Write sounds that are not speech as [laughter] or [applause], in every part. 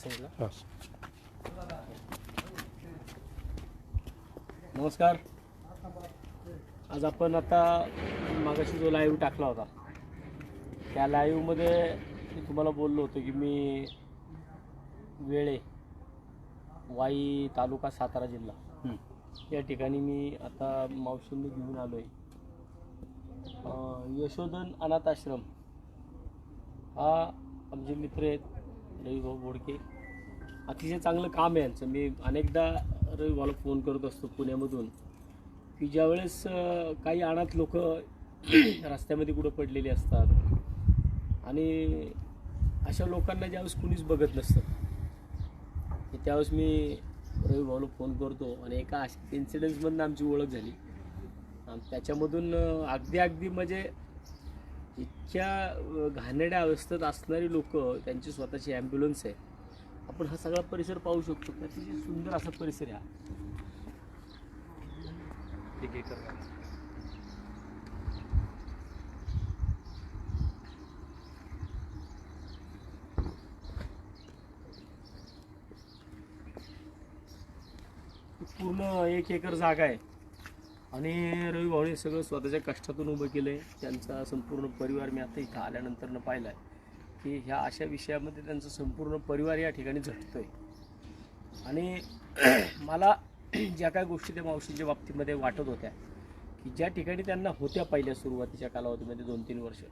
साईडला नमस्कार. आज आपण आता मागाशी जो लाईव्ह टाकला होता त्या लाईव्हमध्ये मी तुम्हाला बोललो होतो की मी वेळे वाई तालुका सातारा जिल्हा. या ठिकाणी मी आता मावशींनी घेऊन आलो आहे यशोधन अनाथ आश्रम हा आमचे मित्र आहेत. रविभाऊ बोडके. अतिशय चांगलं काम आहे यांचं. मी अनेकदा रविभाऊला फोन करत असतो पुण्यामधून. की ज्यावेळेस काही अनाथ लोक [clears throat] रस्त्यामध्ये कुठं पडलेली असतात आणि अशा लोकांना ज्यावेळेस कुणीच बघत नसतं की त्यावेळेस मी रविभाऊला फोन करतो आणि एका अशा इन्सिडेंट्समधनं आमची ओळख झाली. आणि त्याच्यामधून अगदी अगदी म्हणजे इतक्या घाणेड्या घाणेरड्या अवस्थेत असणारी लोक त्यांची स्वतःची ॲम्ब्युलन्स आहे. आपण हा सगळा परिसर पाहू शकतो. अतिशय सुंदर असा परिसर आहे एक एकर पूर्ण एक एकर जागा आहे. आणि रवी भाऊने सगळं स्वतःच्या कष्टातून उभं केलं आहे त्यांचा संपूर्ण परिवार मी आता इथं आल्यानंतरनं पाहिला आहे की ह्या अशा विषयामध्ये त्यांचा संपूर्ण परिवार या ठिकाणी झटतो आहे आणि [clears throat] मला [clears throat] ज्या काही गोष्टी त्या मावशींच्या बाबतीमध्ये वाटत होत्या की ज्या ठिकाणी त्यांना होत्या पहिल्या सुरुवातीच्या कालावधीमध्ये दोन तीन वर्ष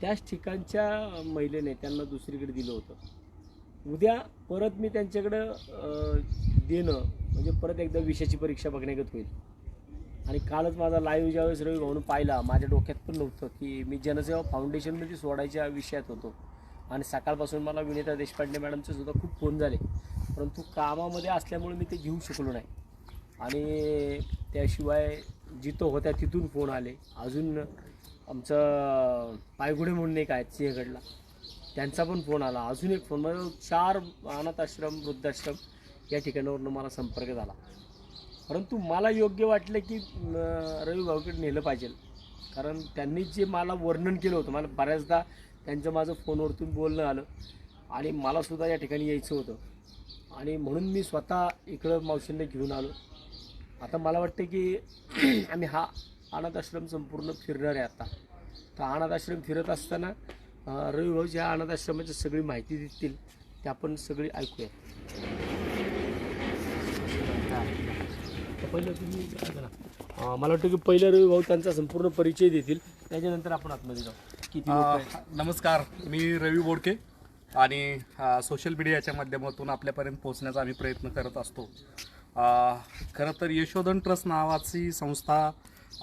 त्याच ठिकाणच्या महिलेने त्यांना दुसरीकडे दिलं होतं. उद्या परत मी त्यांच्याकडं देणं म्हणजे परत एकदा विषयाची परीक्षा बघण्यागत होईल. आणि कालच माझा लाईव्ह ज्यावेळेस रवी भाऊन पाहिला माझ्या डोक्यात पण नव्हतं की मी जनसेवा फाउंडेशनमध्ये सोडायच्या विषयात होतो. आणि सकाळपासून मला विनीता देशपांडे मॅडमचे सुद्धा खूप फोन झाले. परंतु कामामध्ये असल्यामुळे मी ते घेऊ शकलो नाही. आणि त्याशिवाय जिथं होत्या तिथून फोन आले. अजून आमचं पायगुडे म्हणून एक आहेत सिंहगडला. त्यांचा पण फोन आला. अजून एक फोन म्हणजे चार अनाथ आश्रम वृद्धाश्रम या ठिकाणावरून मला संपर्क झाला. परंतु मला योग्य वाटलं की रवी भाऊकडे नेलं पाहिजे. कारण त्यांनी जे मला वर्णन केलं होतं मला बऱ्याचदा त्यांचं माझं फोनवरतून बोलणं आलं आणि मलासुद्धा या ठिकाणी यायचं होतं. आणि म्हणून मी स्वतः इकडं मावशींना घेऊन आलो. आता मला वाटतं की [clears throat] आम्ही हा अनाथ आश्रम संपूर्ण फिरणार आहे आता. तर अनाथ आश्रम फिरत असताना अं, रवी भाऊ ज्या अनाथ आश्रमाची सगळी माहिती देतील ते आपण सगळी ऐकूया तर पहिलं तुम्ही अं, मला वाटतं की पहिलं रवी भाऊ त्यांचा संपूर्ण परिचय देतील. त्याच्यानंतर आपण आतमध्ये जाऊ. किती आहेत. अ, नमस्कार. मी रवी बोडके आणि अ, सोशल मीडियाच्या माध्यमातून आपल्यापर्यंत पोहोचण्याचा आम्ही प्रयत्न करत असतो. अ, खरं तर यशोधन ट्रस्ट नावाची संस्था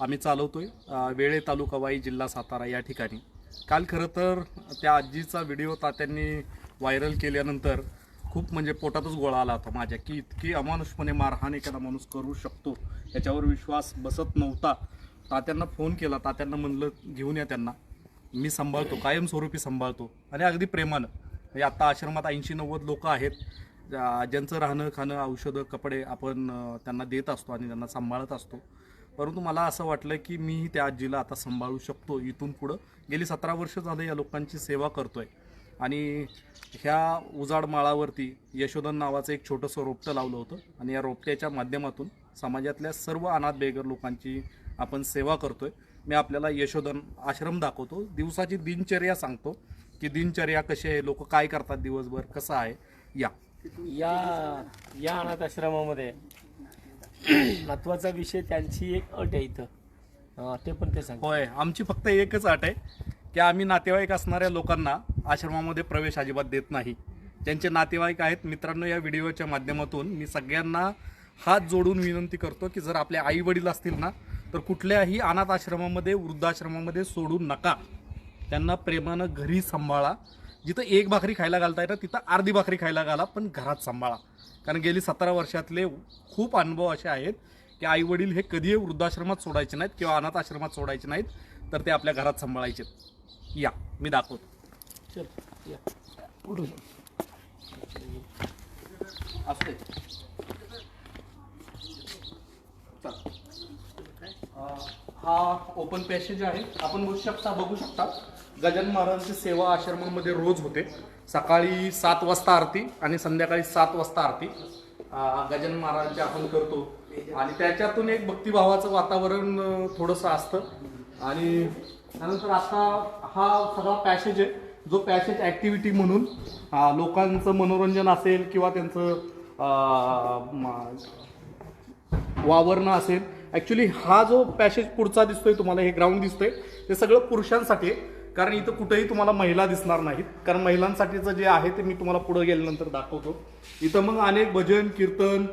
आम्ही चालवतोय. अ, वेळे तालुका वाई जिल्हा सातारा या ठिकाणी. काल खरं तर त्या आजीचा व्हिडिओ तात्यांनी व्हायरल केल्यानंतर खूप म्हणजे पोटातच गोळा आला होता माझ्या की इतकी अमानुषपणे मारहाण एखादा माणूस करू शकतो याच्यावर विश्वास बसत नव्हता. तात्यांना फोन केला तात्यांना म्हणलं घेऊन या त्यांना. मी सांभाळतो कायमस्वरूपी सांभाळतो. आणि अगदी प्रेमानं म्हणजे आत्ता आश्रमात ऐंशी नव्वद लोक आहेत ज्या- ज्यांचं राहणं खाणं औषधं कपडे आपण त्यांना देत असतो आणि त्यांना सांभाळत असतो. परंतु मला असं वाटलं की मी त्या आजीला आता सांभाळू शकतो. इथून पुढं गेली सतरा वर्ष झालं या लोकांची सेवा करतोय. आणि ह्या उजाड माळावरती यशोधन नावाचं एक छोटंसं रोपटं लावलं होतं. आणि या रोपट्याच्या माध्यमातून समाजातल्या सर्व अनाथ बेगर लोकांची आपण सेवा करतोय. मी आपल्याला यशोधन आश्रम दाखवतो. दिवसाची दिनचर्या सांगतो की दिनचर्या कशी आहे लोक काय करतात दिवसभर कसं आहे या. या या अनाथ आश्रमामध्ये महत्त्वाचा विषय त्यांची एक अट आहे इथं. ते पण ते सांग होय आमची फक्त एकच अट आहे की आम्ही नातेवाईक असणाऱ्या लोकांना आश्रमामध्ये प्रवेश अजिबात देत नाही. ज्यांचे नातेवाईक आहेत मित्रांनो या व्हिडिओच्या माध्यमातून मी सगळ्यांना हात जोडून विनंती करतो की जर आपले आई वडील असतील ना तर कुठल्याही अनाथ आश्रमामध्ये वृद्धाश्रमामध्ये सोडू नका. त्यांना प्रेमानं घरी सांभाळा. जिथं एक भाकरी खायला घालता येतं तिथं अर्धी भाकरी खायला घाला पण घरात सांभाळा. कारण गेली सतरा वर्षातले खूप अनुभव असे आहेत की आई वडील हे कधीही वृद्धाश्रमात सोडायचे नाहीत किंवा अनाथ आश्रमात सोडायचे नाहीत तर ते आपल्या घरात सांभाळायचे. या मी दाखवतो. चल या. पुढून असते हा ओपन पॅसेज आहे. आपण बघू शकता बघू शकता. गजानन महाराजांची सेवा आश्रमामध्ये रोज होते. सकाळी सात वाजता आरती आणि संध्याकाळी सात वाजता आरती. गजानन महाराजांची आपण करतो. आणि त्याच्यातून एक भक्तिभावाचं वातावरण थोडंसं असतं. आणि त्यानंतर आता हा सगळा पॅसेज आहे. जो पॅसेज ॲक्टिव्हिटी म्हणून लोकांचं मनोरंजन असेल किंवा त्यांचं वावरणं असेल ॲक्च्युली हा जो पॅसेज पुढचा दिसतोय तुम्हाला हे ग्राउंड दिसतंय ते सगळं पुरुषांसाठी आहे. कारण इथं कुठेही तुम्हाला महिला दिसणार नाहीत. कारण महिलांसाठीचं जे आहे ते मी तुम्हाला पुढं गेल्यानंतर दाखवतो. इथं मग अनेक भजन कीर्तन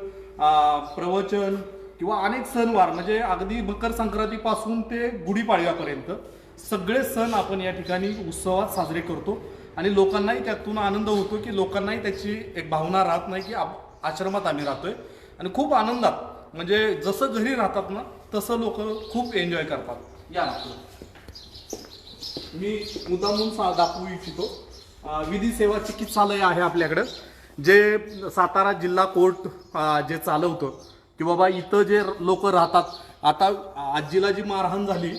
प्रवचन किंवा अनेक सणवार म्हणजे अगदी मकर संक्रांतीपासून ते गुढीपाडव्यापर्यंत सगळे सण आपण या ठिकाणी उत्सवात साजरे करतो. आणि लोकांनाही त्यातून आनंद होतो की लोकांनाही त्याची एक भावना राहत नाही की आश्रमात आम्ही राहतोय. आणि खूप आनंदात. म्हणजे जसं घरी राहतात ना तसं लोक खूप एन्जॉय करतात. या मी मुद्दामून सा दाखवू इच्छितो. विधी सेवा चिकित्सालय आहे आपल्याकडं. जे सातारा जिल्हा कोर्ट जे चालवतं. की बाबा इथं जे लोक राहतात. आता आजीला जी मारहाण झाली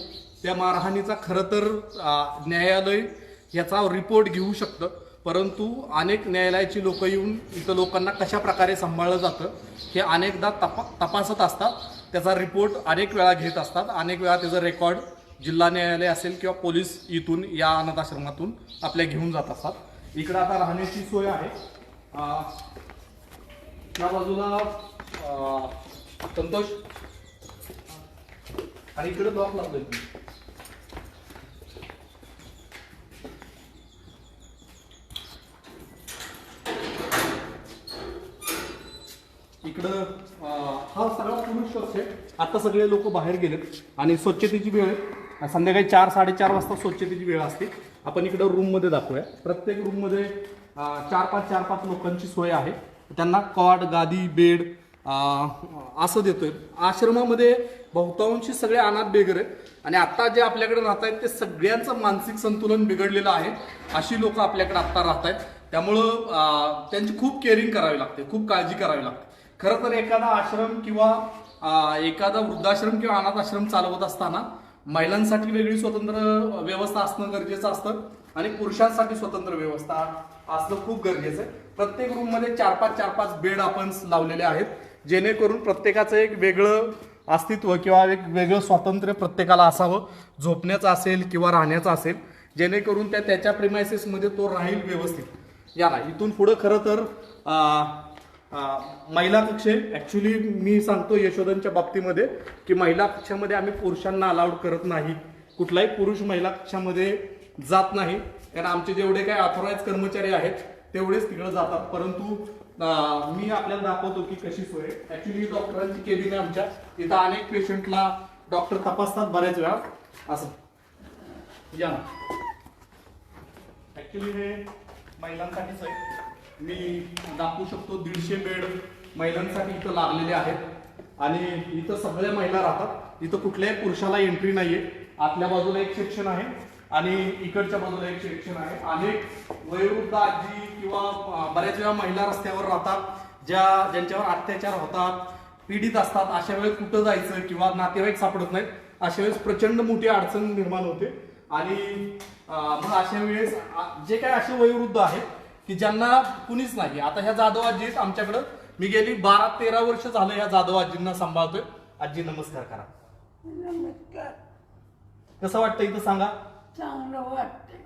त्या मारहाणीचा खरं तर न्यायालय याचा रिपोर्ट घेऊ शकतं. परंतु अनेक न्यायालयाची लोक येऊन इथं लोकांना कशा प्रकारे सांभाळलं जातं हे अनेकदा तपा तपासत असतात. त्याचा रिपोर्ट अनेक वेळा घेत असतात. अनेक वेळा त्याचं रेकॉर्ड जिल्हा न्यायालय असेल किंवा पोलीस इथून या अनाथाश्रमातून आपल्या घेऊन जात असतात. इकडं आता राहण्याची सोय आहे. त्या बाजूला संतोष. आणि इकडे ब्लॉक लागलोय इकडं हा सगळा पुरुष कक्ष आहे आता सगळे लोक बाहेर गेलेत आणि स्वच्छतेची वेळ आहे. संध्याकाळी चार साडेचार वाजता स्वच्छतेची वेळ असते. आपण इकडं रूममध्ये दाखवूया. प्रत्येक रूममध्ये चार पाच चार पाच लोकांची सोय आहे. त्यांना कॉट गादी बेड असं देतोय. आश्रमामध्ये बहुतांशी सगळे अनाथ बेघर आहेत. आणि आत्ता जे आपल्याकडे राहत आहेत ते सगळ्यांचं मानसिक संतुलन बिघडलेलं आहे. अशी लोक आपल्याकडे आत्ता राहत आहेत. त्यामुळं त्यांची खूप केअरिंग करावी लागते. खूप काळजी करावी लागते. खरं तर एखादा आश्रम किंवा एखादा वृद्धाश्रम किंवा अनाथ आश्रम चालवत असताना महिलांसाठी वेगळी स्वतंत्र व्यवस्था असणं गरजेचं असतं आणि पुरुषांसाठी स्वतंत्र व्यवस्था असणं खूप गरजेचं आहे. प्रत्येक रूममध्ये चार पाच चार पाच बेड आपण लावलेले आहेत जेणेकरून प्रत्येकाचं एक वेगळं अस्तित्व किंवा एक वेगळं स्वातंत्र्य प्रत्येकाला असावं झोपण्याचं असेल किंवा राहण्याचं असेल जेणेकरून त्या त्याच्या प्रिमायसेसमध्ये तो राहील व्यवस्थित. या ना इथून पुढं खरं तर महिला कक्ष ऍक्च्युली मी सांगतो यशोधनच्या बाबतीमध्ये की महिला कक्षामध्ये आम्ही पुरुषांना अलाउड करत नाही. कुठलाही पुरुष महिला कक्षामध्ये जात नाही. कारण आमचे जेवढे काही ऑथोराईज कर्मचारी आहेत तेवढेच तिकडे जातात. परंतु मी आपल्याला दाखवतो की कशी सोय ऍक्च्युली डॉक्टरांची केबिन आहे आमच्या. इथं अनेक पेशंटला डॉक्टर तपासतात बऱ्याच वेळा. असं. या ना. ऍक्च्युली हे महिलांसाठीच आहे मी दाखवू शकतो दीडशे बेड महिलांसाठी इथं लागलेले आहेत. आणि इथं सगळ्या महिला राहतात. इथं कुठल्याही पुरुषाला एंट्री नाही आहे आतल्या बाजूला एक सेक्शन आहे आणि इकडच्या बाजूला एक सेक्शन आहे. अनेक वयोवृद्ध आजी किंवा बऱ्याच वेळा महिला रस्त्यावर राहतात ज्या ज्यांच्यावर अत्याचार होतात पीडित असतात अशा वेळेस कुठं जायचं किंवा नातेवाईक सापडत नाहीत अशा वेळेस प्रचंड मोठी अडचण निर्माण होते. आणि मग अशा वेळेस जे काही असे वयोवृद्ध आहेत की ज्यांना कुणीच नाही. आता ह्या जाधव आजी आमच्याकडं मी गेली बारा तेरा वर्ष झालं ह्या जाधव आजींना सांभाळतोय. आजी नमस्कार करा. नमस्कार. कसं वाटतं इथं सांगा? चांगलं वाटतंय.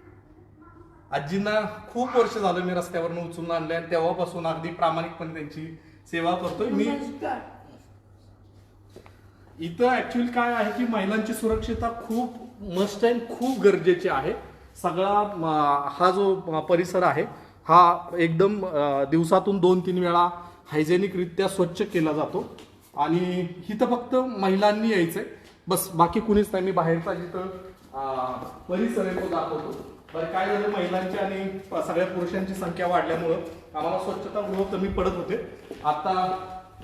आजींना खूप वर्ष झालं मी रस्त्यावरनं उचलून आणलंय आणि तेव्हापासून अगदी प्रामाणिकपणे त्यांची सेवा करतोय. मी नमस्कार. इथं ऍक्च्युअली काय आहे की महिलांची सुरक्षितता खूप मस्ट अँड खूप गरजेची आहे. सगळा म, हा जो म, परिसर आहे हा एकदम दिवसातून दोन तीन वेळा हायजेनिकरित्या स्वच्छ केला जातो. आणि इथं फक्त महिलांनी यायचं आहे बस बाकी कुणीच नाही. मी बाहेरचा जिथं परिसर आहे तो दाखवतो. बरं काय झालं? महिलांची आणि सगळ्या पुरुषांची संख्या वाढल्यामुळं आम्हाला स्वच्छतागृह कमी पडत होते. आता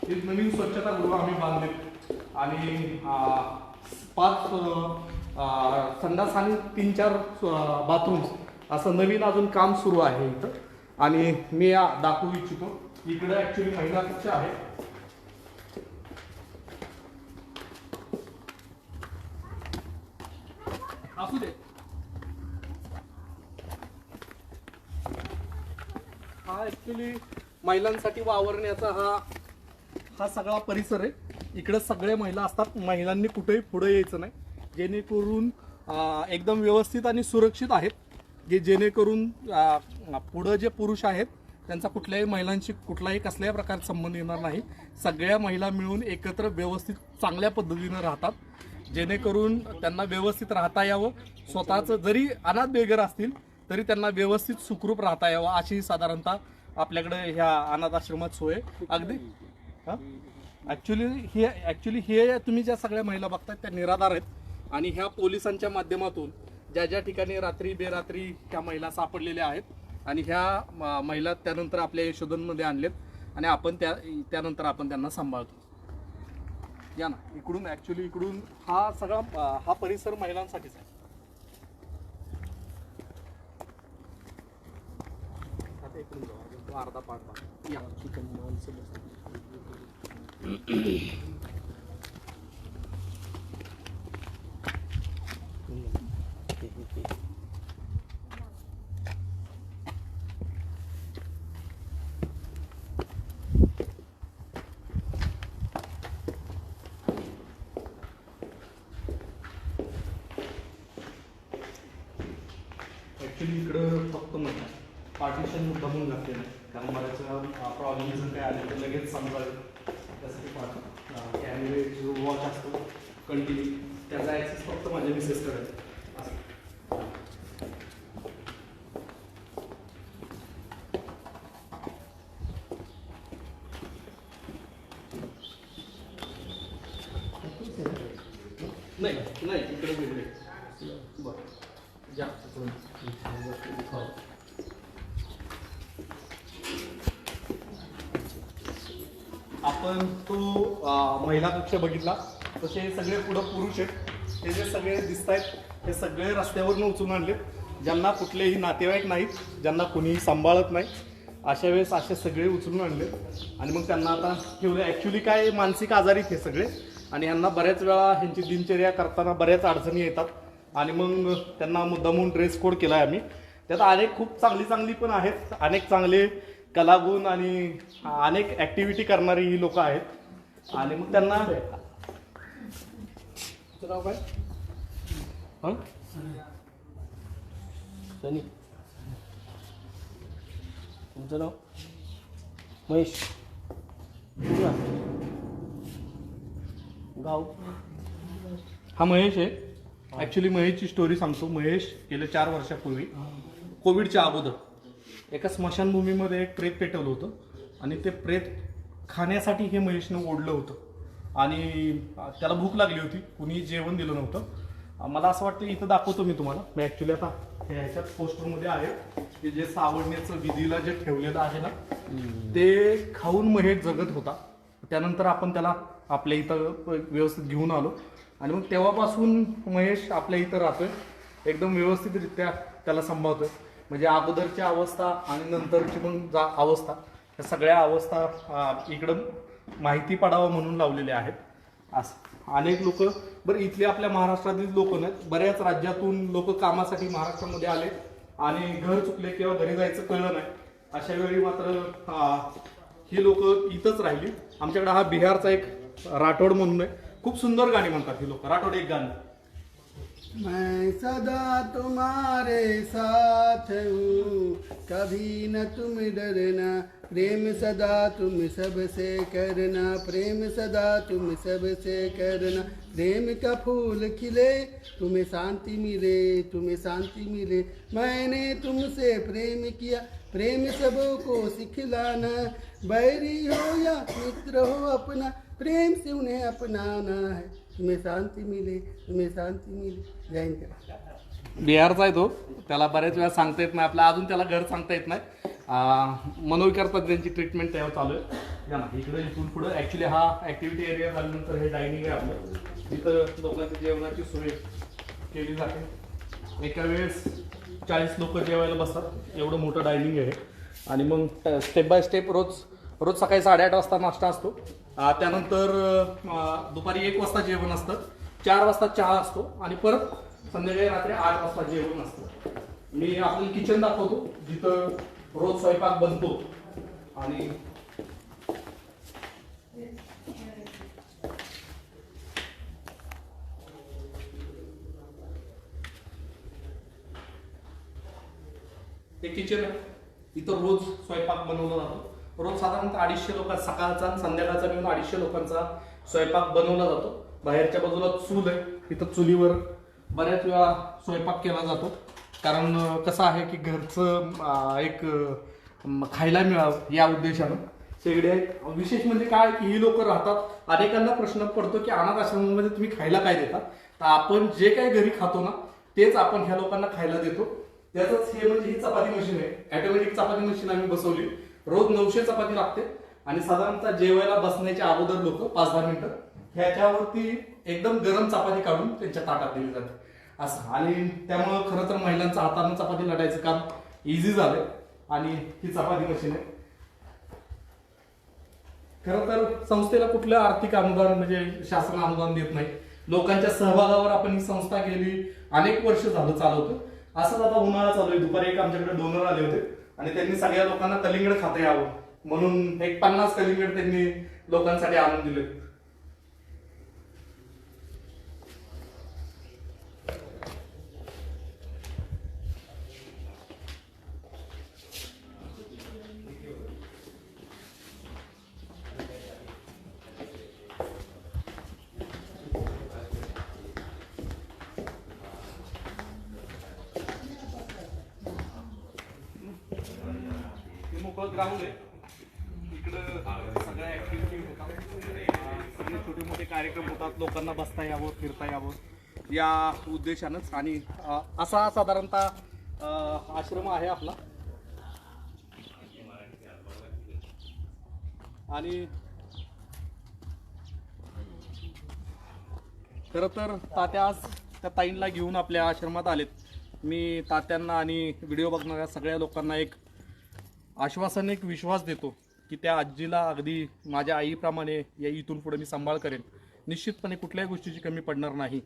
एक नवीन स्वच्छतागृह आम्ही बांधले आणि पाच संडास आणि तीन चार बाथरूम असं नवीन अजून काम सुरू आहे इथं. आणि मी या दाखवू इच्छितो. इकडे ऍक्च्युली महिला कक्ष आहे. असू दे. हा ऍक्च्युली महिलांसाठी वावरण्याचा हा हा सगळा परिसर आहे. इकडं सगळे महिला असतात. महिलांनी कुठेही पुढे यायचं नाही. जेणेकरून एकदम व्यवस्थित आणि सुरक्षित आहेत. जे जेणेकरून पुढं जे पुरुष आहेत त्यांचा कुठल्याही महिलांशी कुठलाही कसल्याही प्रकारचा संबंध येणार नाही. सगळ्या महिला मिळून एकत्र व्यवस्थित चांगल्या पद्धतीनं राहतात. जेणेकरून त्यांना व्यवस्थित राहता यावं. स्वतःचं जरी अनाथ बेगर असतील तरी त्यांना व्यवस्थित सुखरूप राहता यावं अशी साधारणतः आपल्याकडे ह्या अनाथ आश्रमात सोय. अगदी अगदी ॲक्च्युली हे ॲक्च्युली हे तुम्ही ज्या सगळ्या महिला बघतात त्या निराधार आहेत. आणि ह्या पोलिसांच्या माध्यमातून ज्या ज्या ठिकाणी रात्री बेरात्री त्या महिला सापडलेल्या आहेत आणि ह्या म- महिला त्यानंतर आपल्या यशोधनमध्ये आणलेत आणि आपण त्या त्यानंतर आपण त्यांना सांभाळतो. या ना इकडून ॲक्च्युली इकडून हा सगळा हा परिसर महिलांसाठीच आहे. आता इकडून जाऊ तो अर्धा पाठ या चिकन माणसं बसतात. ॲक्च्युली इकडं फक्त महिला पार्टिशन दमून घातलेलं आहे. कारण बऱ्याच प्रॉब्लेम जर काय आले तर लगेच समजावे त्यासाठी पाठ कॅमेरे जो वॉच असतो कंटिन्यू त्याचा ॲक्सेस फक्त माझ्या मिसेसकडे आहे. नाही नाही इकडे वेगळे. बरं. या इकडून. हो. आपण तो महिला कक्ष बघितला. तसे हे सगळे पुढं पुरुष आहेत. हे जे सगळे दिसत आहेत हे सगळे रस्त्यावरून उचलून आणले. ज्यांना कुठलेही नातेवाईक नाहीत ज्यांना कुणीही सांभाळत नाही अशा वेळेस असे सगळे उचलून आणले. आणि मग त्यांना आता ठेवले. ॲक्च्युली काय मानसिक आजारीत हे सगळे. आणि यांना बऱ्याच वेळा ह्यांची दिनचर्या करताना बऱ्याच अडचणी येतात. आणि मग त्यांना मुद्दामून ड्रेस कोड केला आहे आम्ही. त्यात अनेक खूप चांगली चांगली पण आहेत. अनेक चांगले कलागुण आणि अनेक ॲक्टिव्हिटी करणारी ही लोक आहेत. आणि मग त्यांना नाव काय? हं? सनी. तुमचं नाव? महेश. गाव? हा महेश आहे. ॲक्च्युली महेशची स्टोरी सांगतो. महेश गेल्या चार वर्षापूर्वी कोविडच्या अगोदर. एका स्मशानभूमीमध्ये एक प्रेत पेटवलं होतं आणि ते प्रेत खाण्यासाठी हे महेशनं ओढलं होतं. आणि त्याला भूक लागली होती. कुणी जेवण दिलं नव्हतं. मला असं वाटतं इथं दाखवतो मी तुम्हाला. मी ॲक्च्युली आता हे ह्याच्यात पोस्टरमध्ये आहे की जे सावडण्याचं विधीला जे ठेवलेलं आहे ना ते खाऊन महेश जगत होता. त्यानंतर आपण त्याला आपल्या इथं व्यवस्थित घेऊन आलो. आणि मग तेव्हापासून महेश आपल्या इथं राहतोय. एकदम व्यवस्थितरित्या त्याला सांभाळतोय. म्हणजे अगोदरची अवस्था आणि नंतरची मग जा अवस्था या सगळ्या अवस्था इकडं माहिती पडावं म्हणून लावलेल्या आहेत. असं. अनेक लोक बरं इथले आपल्या महाराष्ट्रातील लोक नाहीत. बऱ्याच राज्यातून लोक कामासाठी महाराष्ट्रामध्ये आले आणि घर चुकले किंवा घरी जायचं कळलं नाही. अशा वेळी मात्र ही लोक इथंच राहिली. आमच्याकडे हा बिहारचा एक राठोड म्हणून आहे. खूप सुंदर गाणी म्हणतात ही लोक. राठोड एक गाणं. मैं सदा तुम्हारे साथ हूँ। कभी न तुम डरना, प्रेम सदा तुम सबसे करना, प्रेम सदा तुम सबसे करना। प्रेम का फूल खिले, तुम्हें शांति मिले, तुम्हें शांति मिले। मैंने तुमसे प्रेम किया, प्रेम सबको सिखलाना। बैरी हो या मित्र हो अपना, प्रेम से उन्हें अपनाना है। तुम्ही शांती मिले तुम्ही शांती मिले. जय करा बिहारचा आहे तो. त्याला बऱ्याच वेळा सांगता येत नाही. आपला अजून त्याला घर सांगता येत नाही. अं, मनोविकार तज्ञांची ट्रीटमेंट त्यावर चालू आहे. या ना इकडे इथून पुढं. ॲक्च्युली हा ॲक्टिव्हिटी एरिया झाल्यानंतर हे डायनिंग आहे आपलं. तिथं लोकांची जेवणाची सोय केली जाते. एका वेळेस चाळीस लोक जेवायला बसतात. एवढं मोठं डायनिंग आहे. आणि मग स्टेप बाय स्टेप रोज रोज सकाळी साडेआठ वाजता नाश्ता असतो. त्यानंतर दुपारी एक वाजता जेवण असतं चार वाजता चहा असतो आणि परत संध्याकाळी रात्री आठ वाजता जेवण असतं. मी आपलं किचन दाखवतो जिथं रोज स्वयंपाक बनतो. आणि ते किचन आहे. इथं रोज स्वयंपाक बनवला जातो. रोज साधारणतः अडीचशे लोक सकाळचा आणि संध्याकाळचा मिळून अडीचशे लोकांचा स्वयंपाक बनवला जातो. बाहेरच्या बाजूला चूल आहे इथं चुलीवर बऱ्याच वेळा स्वयंपाक केला जातो. कारण कसं आहे की घरचं एक खायला मिळावं या उद्देशानं. शेगडे आहेत विशेष म्हणजे काय की ही लोक राहतात. अनेकांना प्रश्न पडतो की अनाथ आश्रमामध्ये तुम्ही खायला काय देता? तर आपण जे काही घरी खातो ना तेच आपण ह्या लोकांना खायला देतो. त्याचंच हे म्हणजे ही चपाती मशीन आहे. ऑटोमॅटिक चपाती मशीन आम्ही बसवली. रोज नऊशे चपाती लागते. आणि साधारणतः जेवायला बसण्याच्या अगोदर लोक पाच दहा मिनिटं. ह्याच्यावरती एकदम गरम चपाती काढून त्यांच्या ताटात दिली जाते. असं. आणि त्यामुळं खरं तर महिलांचं हातानं चपाती लढायचं काम इझी झालंय. आणि ही चपाती मशीन आहे. खरं तर संस्थेला कुठलं आर्थिक अनुदान म्हणजे शासन अनुदान देत नाही. लोकांच्या सहभागावर आपण ही संस्था गेली अनेक वर्ष झालं चालवतो असंच आता उन्हाळा चालू आहे. दुपारी एक आमच्याकडे डोनर आले होते. आणि त्यांनी सगळ्या लोकांना कलिंगड खाता यावं. म्हणून एक पन्नास कलिंगड त्यांनी लोकांसाठी आणून दिले फुटबॉल ग्राउंड आहे इकडं सगळ्या ऍक्टिव्हिटी होतात. सगळे छोटे मोठे कार्यक्रम होतात. लोकांना बसता यावं फिरता यावं. या उद्देशानंच. आणि असा साधारणतः आश्रम आहे आपला. आणि खरं तर तात्या आज त्या ताईंला घेऊन आपल्या आश्रमात आलेत. मी तात्यांना आणि व्हिडिओ बघणाऱ्या सगळ्या लोकांना एक आश्वासन एक विश्वास देतो की त्या आजीला अगदी माझ्या आईप्रमाणे या इथून पुढे मी सांभाळ करेन. निश्चितपणे कुठल्याही गोष्टीची कमी पडणार नाही.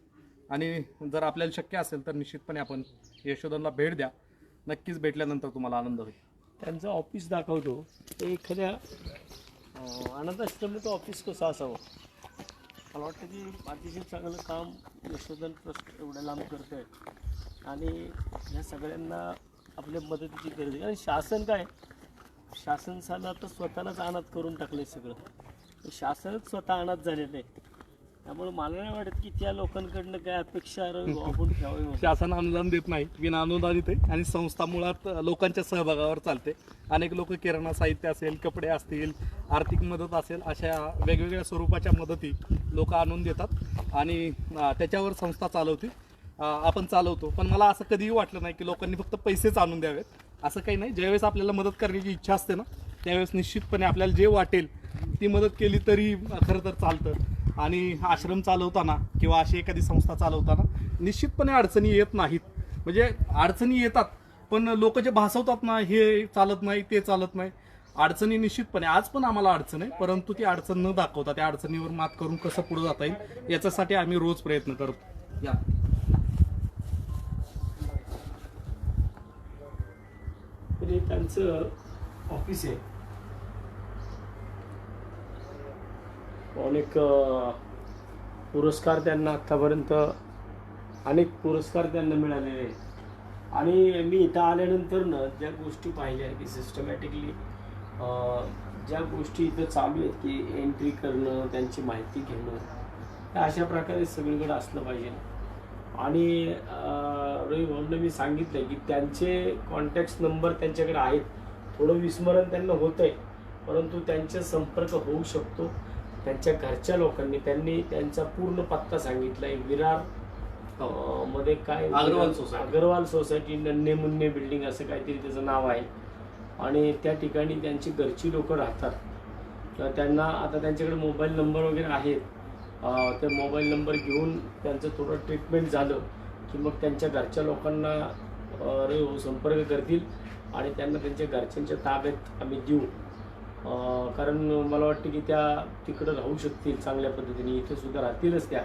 आणि जर आपल्याला शक्य असेल तर निश्चितपणे आपण यशोधनला भेट द्या. नक्कीच भेटल्यानंतर तुम्हाला आनंद होईल. त्यांचं ऑफिस दाखवतो. ते एखाद्या अं, अनाथ आश्रमाचं ऑफिस कसं असावं? मला वाटतं की अतिशय चांगलं काम यशोधन ट्रस्ट एवढ्या लांब करत आहे आणि ह्या सगळ्यांना आपल्या मदतीची गरज आहे. आणि शासन काय? शासन साला आता स्वतःलाच अनाथ करून टाकलंय सगळं. शासनच स्वतः अनाथ झालेलं आहे त्यामुळे मला नाही वाटत की त्या लोकांकडनं काय अपेक्षा आपण ठेवावी शासन अनुदान देत नाही विना अनुदानित आहे आणि संस्था मुळात लोकांच्या सहभागावर चालते. अनेक लोक किराणा साहित्य असेल कपडे असतील आर्थिक मदत असेल अशा वेगवेगळ्या स्वरूपाच्या मदती लोक आणून देतात. आणि त्याच्यावर संस्था चालवते आपण चालवतो. पण मला असं कधीही वाटलं नाही की लोकांनी फक्त पैसेच आणून द्यावेत. असं काही नाही. ज्यावेळेस आपल्याला मदत करण्याची इच्छा असते ना त्यावेळेस निश्चितपणे आपल्याला जे वाटेल ती मदत केली तरी खरं तर चालतं. आणि आश्रम चालवताना किंवा अशी एखादी संस्था चालवताना निश्चितपणे अडचणी येत नाहीत. म्हणजे अडचणी येतात पण लोक जे भासवतात ना हे चालत नाही ते चालत नाही. अडचणी निश्चितपणे आज पण आम्हाला अडचण आहे परंतु ती अडचण न दाखवता त्या अडचणीवर मात करून कसं पुढे जाता येईल याच्यासाठी आम्ही रोज प्रयत्न करतो. या. म्हणजे हे त्यांचं ऑफिस आहे. अनेक पुरस्कार त्यांना आत्तापर्यंत अनेक पुरस्कार त्यांना मिळालेले आहेत. आणि मी इथं आल्यानंतर ना ज्या गोष्टी पाहिल्या की सिस्टमॅटिकली ज्या गोष्टी इथं चालू आहेत की एंट्री करणं त्यांची माहिती घेणं त्या अशा प्रकारे सगळीकडे असलं पाहिजे. आणि रवी भाऊंना मी सांगितलं की त्यांचे कॉन्टॅक्ट नंबर त्यांच्याकडे आहेत. थोडं विस्मरण त्यांना होत आहे परंतु त्यांचा संपर्क होऊ शकतो. त्यांच्या घरच्या लोकांनी त्यांनी त्यांचा पूर्ण पत्ता सांगितला आहे विरारमध्ये काय अग्रवाल सोसायटी. अग्रवाल सोसायटी नन्हे मुन्ने बिल्डिंग असं काहीतरी त्याचं नाव आहे. आणि त्या ठिकाणी त्यांची घरची लोक राहतात. तर त्यांना आता त्यांच्याकडे मोबाईल नंबर वगैरे आहेत. ते मोबाईल नंबर घेऊन त्यांचं थोडं ट्रीटमेंट झालं की मग त्यांच्या घरच्या लोकांना संपर्क करतील आणि त्यांना त्यांच्या घरच्यांच्या ताब्यात आम्ही देऊ. कारण मला वाटतं की त्या तिकडं राहू शकतील चांगल्या पद्धतीने. इथे सुद्धा राहतीलच त्या.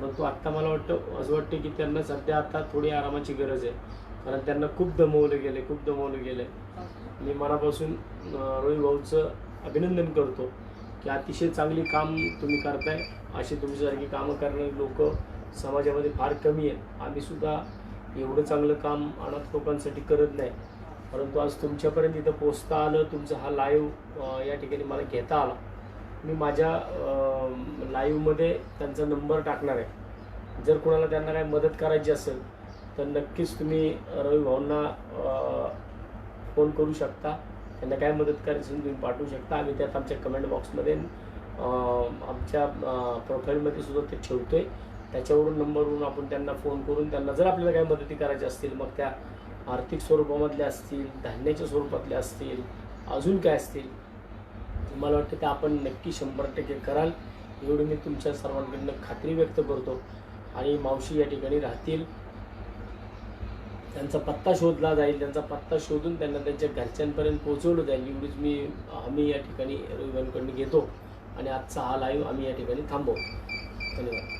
परंतु आत्ता मला वाटतं असं वाटतं की त्यांना सध्या आता थोडी आरामाची गरज आहे. कारण त्यांना खूप दमवलं गेलं खूप दमवलं गेलं मी मनापासून रवी भाऊचं अभिनंदन करतो. की अतिशय चांगली काम तुम्ही करताय. असे तुमच्यासारखी कामं करणारे लोक समाजामध्ये फार कमी आहेत. आम्ही सुद्धा एवढं चांगलं काम अनाथ लोकांसाठी करत नाही. परंतु आज तुमच्यापर्यंत इथं पोचता आलं तुमचा हा लाईव्ह या ठिकाणी मला घेता आला. मी माझ्या लाईव्हमध्ये त्यांचा नंबर टाकणार आहे. जर कोणाला त्यांना काही मदत करायची असेल तर नक्कीच तुम्ही रवी भाऊंना फोन करू शकता. त्यांना काय मदत करायची तुम्ही पाठवू शकता. आम्ही त्यात आमच्या कमेंट बॉक्समध्ये आमच्या प्रोफाईलमध्ये सुद्धा ते ठेवतो आहे त्याच्यावरून नंबरवरून आपण त्यांना फोन करून त्यांना जर आपल्याला काही मदती करायची असतील मग त्या आर्थिक स्वरूपामधल्या असतील धान्याच्या स्वरूपातल्या असतील अजून काय असतील मला वाटतं ते आपण नक्की शंभर टक्के कराल. एवढी मी तुमच्या सर्वांकडनं खात्री व्यक्त करतो. आणि मावशी या ठिकाणी राहतील. त्यांचा पत्ता शोधला जाईल त्यांचा पत्ता शोधून त्यांना त्यांच्या घरच्यांपर्यंत पोहोचवलं जाईल एवढीच मी आम्ही या ठिकाणी रविवारकडून घेतो. आणि आजचा हा लाईव्ह आम्ही या ठिकाणी थांबवू. धन्यवाद.